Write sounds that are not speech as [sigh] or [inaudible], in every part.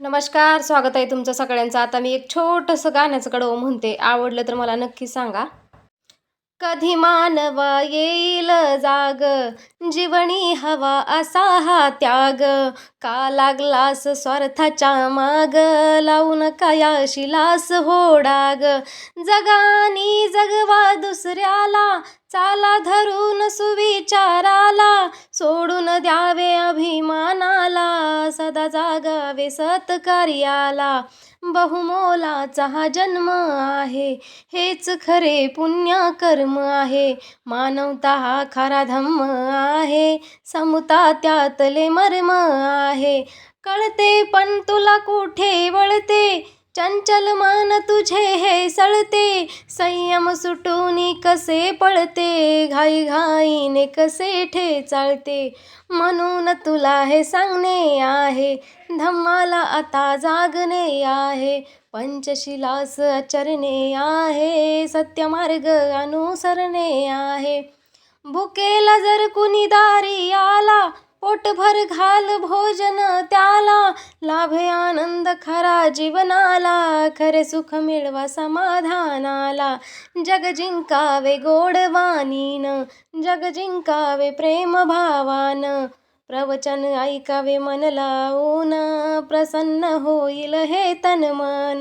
नमस्कार स्वागत आहे तुमचं सगळ्यांचं. आता मी एक छोटंसं गाण्याचं कडवं म्हणते. आवडलं तर मला नक्की सांगा. कधी मानवा येईल जाग? जीवनी हवा असा हा त्याग. का लागलास स्वार्थाच्या माग? लावू नका या शिलास होडाग जगानी जगवा दुसऱ्याला. चाला धरून सुविचाराला सोडून द्यावे अभिमानाला सदा जागावे सत्कार्याला. बहुमोलाचा हा जन्म आहे हेच खरे पुण्य कर्म आहे. मानवता हा खरा धम्म आहे समता त्यातले मर्म आहे. कळते पण तुला कुठे वळते? चंचल मान तुझे हे सळते. संयम सुटून कसे पळते. घाई घाईने कसे ठेचाळते म्हणून तुला हे सांगणे आहे. धम्माला आता जागणे आहे. पंचशिलास आचरणे आहे. सत्यमार्ग अनुसरणे आहे. भुकेला जर कुणी दारी आला पोटभर घाल भोजन त्याला लाभे आनंद खरा जीवनाला खरे सुख मिळवा समाधानाला. जग जिंकावे गोडवानीन जग जिंकावे प्रेम भावान. प्रवचन ऐकावे मन लावून प्रसन्न होईल हे तन मन.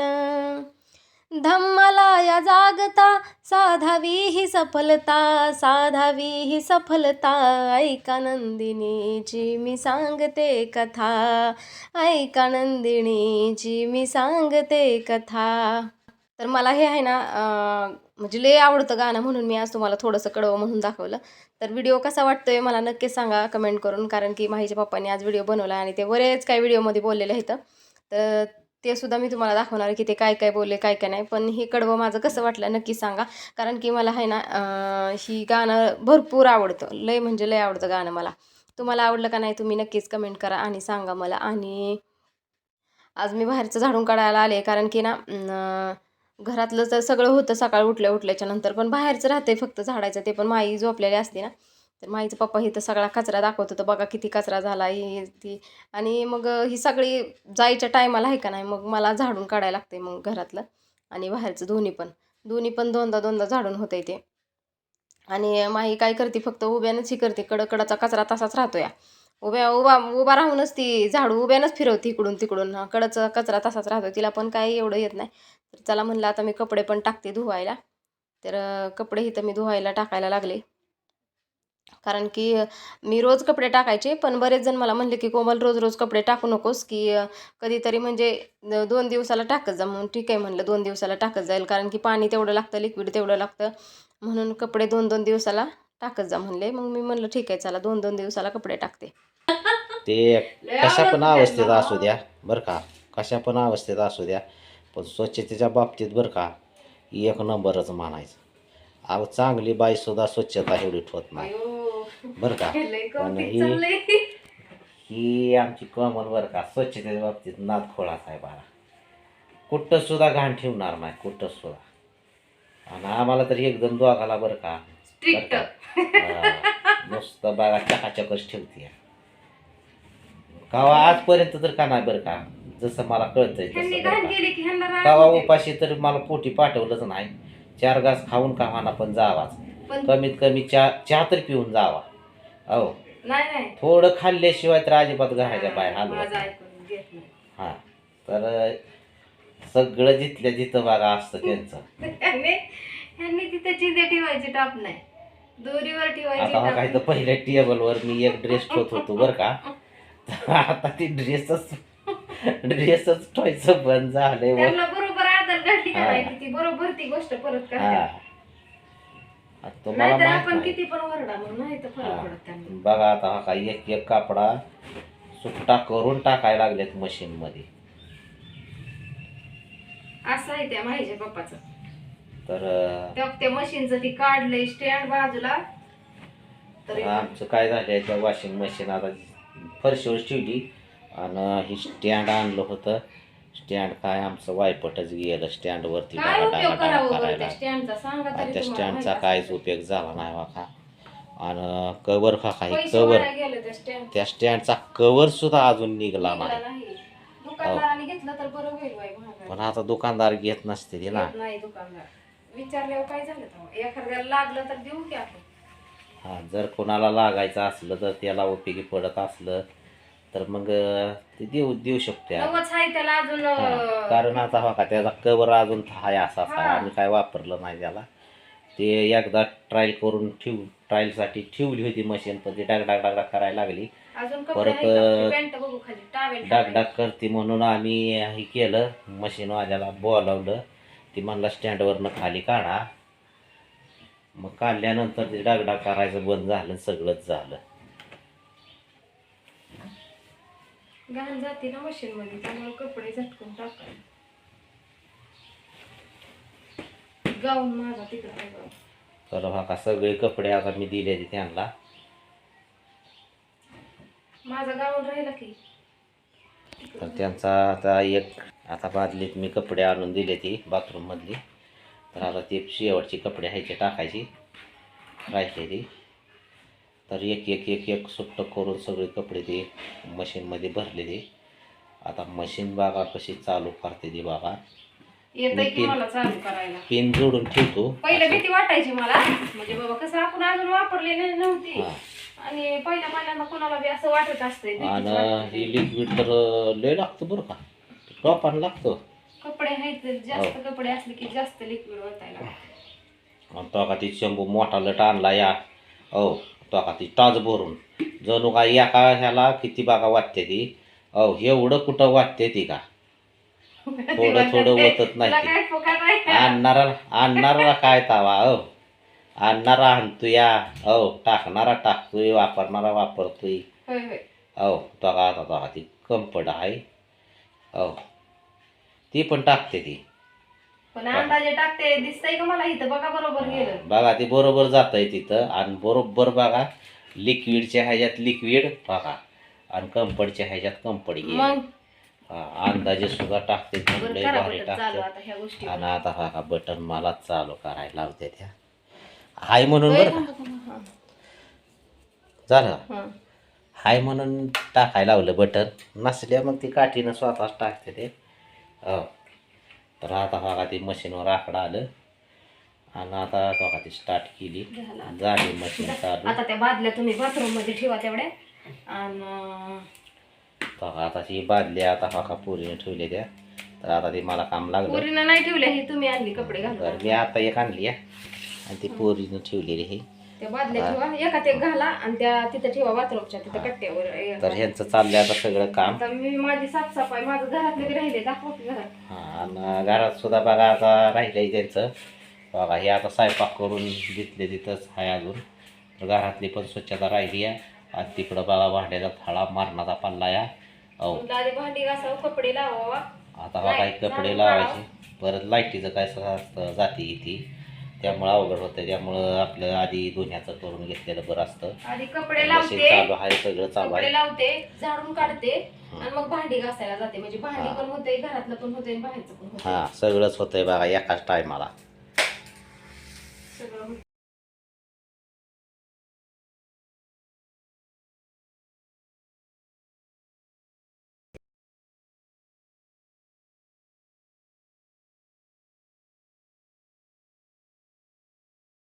धम्माला या जागता साधावी ही सफलता साधावी ही सफलता. ऐका नंदिनीची मी सांगते कथा. ऐका नंदिनीची मी सांगते कथा. तर मला हे आहे ना म्हणजे लय आवडतं गाणं म्हणून मी आज तुम्हाला थोडंसं कडवं म्हणून दाखवलं. तर व्हिडिओ कसा वाटतोय मला नक्कीच सांगा कमेंट करून कारण की माहीच्या पप्पांनी आज व्हिडिओ बनवला आणि ते बरेच काही व्हिडिओमध्ये बोललेले आहेत. तर ते सुद्धा मी तुम्हाला दाखवणार आहे की ते काय काय बोलले काय काय नाही. पण हे कडवं माझं कसं वाटलं नक्की सांगा. कारण की मला आहे ना ही गाणं भरपूर आवडतं. लय म्हणजे लय आवडतं गाणं मला. तुम्हाला आवडलं का नाही तुम्ही नक्कीच कमेंट करा आणि सांगा मला. आणि आज मी बाहेरचं झाडून काढायला आले. कारण की ना घरातलं तर सगळं होतं. सकाळ उठल्या उठल्याच्या नंतर. पण बाहेरचं राहते फक्त झाडायचं. ते पण माई झोपलेली असते ना. तर माईचं पप्पा इथं सगळा कचरा दाखवत होतं. बघा किती कचरा झाला ही ती. आणि मग ही सगळी जायच्या टायमाला आहे का नाही मग मला झाडून काढायला लागते मग घरातलं आणि बाहेरचं दोन्ही पण. दोन्ही पण दोनदा दोनदा झाडून होते ते. आणि माही काय करते फक्त उभ्यानंच ही करते. कडकडाचा कचरा तसाच राहतो या उभ्या उभा उभा राहूनच ती झाडू उभ्यानंच फिरवते इकडून तिकडून. कडचा कचरा तसाच राहतो तिला पण काही एवढं येत नाही. तर चला म्हणलं आता मी कपडे पण टाकते धुवायला. तर कपडेही कपडे इथं मी धुवायला टाकायला लागले. कारण की मी रोज कपडे टाकायचे पण बरेच जण मला म्हणले की कोमल रोज रोज कपडे टाकू नकोस की कधीतरी म्हणजे दोन दिवसाला टाकत जा. म्हणून ठीक आहे म्हणलं दोन दिवसाला टाकत जाईल कारण की पाणी तेवढं लागतं लिक्विड तेवढं लागतं. म्हणून कपडे दोन दोन दिवसाला टाकत जा म्हणले. मग मी म्हणलं ठीक आहे चला दोन दोन दिवसाला कपडे टाकते. ते कशा पण अवस्थेत असू द्या बरं का. कशा पण अवस्थेत असू द्या पण स्वच्छतेच्या बाबतीत बरं का एक नंबरच मानायचं. अहो चांगली बाईसुद्धा स्वच्छता एवढी ठेवत नाही. बरं का? पण ही ही आमची कमल बरं का स्वच्छतेच्या बाबतीत नाद खोळाच आहे बाळा कुठं सुद्धा घाण ठेवणार नाही कुठं सुद्धा. आणि आम्हाला तर एकदम दोघाला बरं का बरं का? नुसतं बागा चकाचकच ठेवते कावा आजपर्यंत तर का नाही बरं का जसं मला कळतंय तसं. कावा उपाशी तर मला पोटी पाठवलंच नाही. चार घास खाऊन का म्हणा पण जावाच. कमीत कमी चहा चहा तर पिऊन जावा. हो नाही नाही. थोडं खाल्ल्याशिवाय तर अजिबात घराच्या बाहेर हलवत माझं नाही. ऐकून घेत नाही. हा. तर सगळं जिथल्या जिथं बघा असतं त्यांचं. ह्यांनी ह्यांनी तिथे चिंध्या ठेवायची टाप नाही. दोरीवर ठेवायची आता हा टाप काय तर पहिल्या टेबलवर मी एक ड्रेस ठेवत होतो बरं का. तर आता ती ड्रेसच ड्रेसच ठेवायचं बंद झालंय वर. त्यांना बरोबर हा. करायची ती. बरोबर ती गोष्ट परत हा. आता तुम्हाला नाहीतर माहीत आपण नाही. किती पण वरडा मग नाही तर हा. फरक पडत त्यांना बघा आता हा काय एक एक कापडा सुट्टा करून टाकायला लागलेत मशीन मध्ये. असं आहे त्या माहिच्या पप्पाचं. तर अं, मशीनचं ती काढलंय स्टँड बाजूला. तरी आमचं काय झालंय त्या वॉशिंग मशीन आता फरशीवर ठेवली आणि ही स्टँड आणलं होतं. स्टँड काय आमचं वायपटच गेलं स्टँडवरती काय डागा उपयोग डागा करावं डागा बरं करायला. त्या स्टँडचा सांगा आणि तरी त्या तुम्हाला स्टँडचा माहीत काहीच. उपयोग झाला नाही वाका आणि कवर का काही पैसे कवर वाया गेले त्या स्टँड त्या स्टँडचा कवर सुद्धा अजून निघला नाही. नाही. दुकानदाराने घेतलं तर बरं होईल बाई महागाई. पण आता दुकानदार घेत नसते ती ना येत नाही दुकानदार. विचारल्यावर काय झालं तेव्हा एखाद्याला लागलं तर देऊ की आपण? हा जर कोणाला लागायचं असलं तर त्याला उपयोगी पडत असलं तर मग ते देऊ देऊ शकतो. नवच आहे त्याला अजून हा, अं, कारण आता हो का त्याचा कवर अजून हाय असा असा. हा. आम्ही काय वापरलं नाही त्याला. ते एकदा ट्रायल करून ठेवू ट्रायलसाठी ठेवली होती मशीन पण ती डाग डाग डाग डाग करायला लागली. अजून कपडे परत, आहेत का? पॅन्ट बघू खाली टावेल डाग डाग करते म्हणून आम्ही हे केलं. मशीन वाल्याला बोलावलं. ती म्हणला स्टँडवरनं खाली काढा. मग काढल्यानंतर ते डाग डाग करायचं बंद झालं सगळंच झालं. घाण जाते ना मशीन मध्ये त्यामुळे कपडे झटकून टाका गाऊन माझा तिकडे हा का सगळे कपडे आता मी दिले ते त्यांना. माझा गाऊन राहिला की. तर त्यांचा आता एक आता बादलीत मी कपडे आणून दिले ती बाथरूममधली तर आता ती शेवटची कपडे ह्याचे टाकायची. राहिली ती तर एक एक एक एक सुट्ट करून सगळे कपडे ते मशीनमध्ये भरले ते आता मशीन बघा कशी चालू करते ती बघा येतंय की तीन- मला चालू करायला? पिन जोडून ठेवतो. पहिले भीती वाटायची मला. म्हणजे बाबा कसं आपण अजून वापरली नाही नव्हती. हा. आणि पहिल्या पहिल्यांदा कोणाला बी असं वाटत असते आणि हे लिक्विड तर लय लागतं बरं का. टॉपान लागतं. कपडे आहेत तर जास्त कपडे असले की जास्त लिक्विड वाटायला आणि तो का ती शंभू मोठा लट आणला या. हो. तो का ती टाच भरून. जणू का एका ह्याला किती बागा वाटते ती? हो एवढं कुठं वाटते ती का? [laughs] थोडं थोडं वतत नाही आणणारा आणणारा काय तावा हो आणणारा आणतोय या हो टाकणारा टाकतोय वापरणारा वापरतोय. होय होय. हो तो का आता तो का ती कंपड आहे. हो ती पण टाकते ती. पण अंदाजे टाकते दिसतंय का मला इथं? बघा बरोबर गेलं. बघा ते बरोबर जात आहे तिथं. आणि बरोबर बघा लिक्विडच्या ह्याच्यात लिक्विड बघा. आणि कंपडच्या ह्याच्यात कंपड घे मग? अंदाजे सुद्धा टाकते. बरं लय करा भारी बटन चालू टाकते आता ह्या गोष्टी. आणि आता हा का बटन मला चालू करायला लावते त्या. हाय म्हणून बरं का? झालं? हा. हाय म्हणून टाकायला लावलं बटन. नसल्या मग ती काठीनं स्वतःच टाकते ते. हो. तर आता बघा ती मशीनवर आकडा आलं. आणि आता बघा ती स्टार्ट केली. झालं. झाली मशीन चालू. आता त्या बादल्या तुम्ही बाथरूममध्ये ठेवा तेवढ्या. आणि बघा आता ती बादली आता बघा पुरीने ठेवली त्या. तर आता ती मला काम लागलं. पोरीनं नाही ठेवल्या ही तुम्ही आणली कपडे तर घालून मी आता एक आणली आहे. आणि ती पोरीनं ठेवलेली ही त्या बादल्या ठेवा एका ते घाला आणि त्या तिथं ठेवा बाथरूमच्या तिथं कट्ट्यावर तर ह्यांचं चाललंय आता सगळं काम. आता मी माझी साफसफाई माझं घरातले राहिले दाखवा की घरात. हा, आणि घरात सुद्धा बघा आता राहिलंय त्यांचं. बघा हे आता स्वयंपाक करून घेतले तिथंच आहे अजून. तर घरातली पण स्वच्छता राहिली आहे. आणि तिकडं बघा भांड्याचा थाळा मारणाचा पडला या. हो आधी भांडी घासावं कपडे लावावा. आता बघा हे कपडे लावायचे. परत लाईटीचं काय सगळं असतं जाती ती त्यामुळं अवघड होतं त्यामुळं आपलं आधी धुण्याचं करून घेतलेलं बरं असतं. आधी कपडे मशीन लावते. चालू आहे सगळं चालू कपडे आहे लावते झाडून काढते आणि मग भांडी घासायला जाते. म्हणजे भांडी पण होते घरातलं पण होते बाहेरचं पण होते हां सगळंच होतंय बघा एकाच टायमाला सगळं होतंय.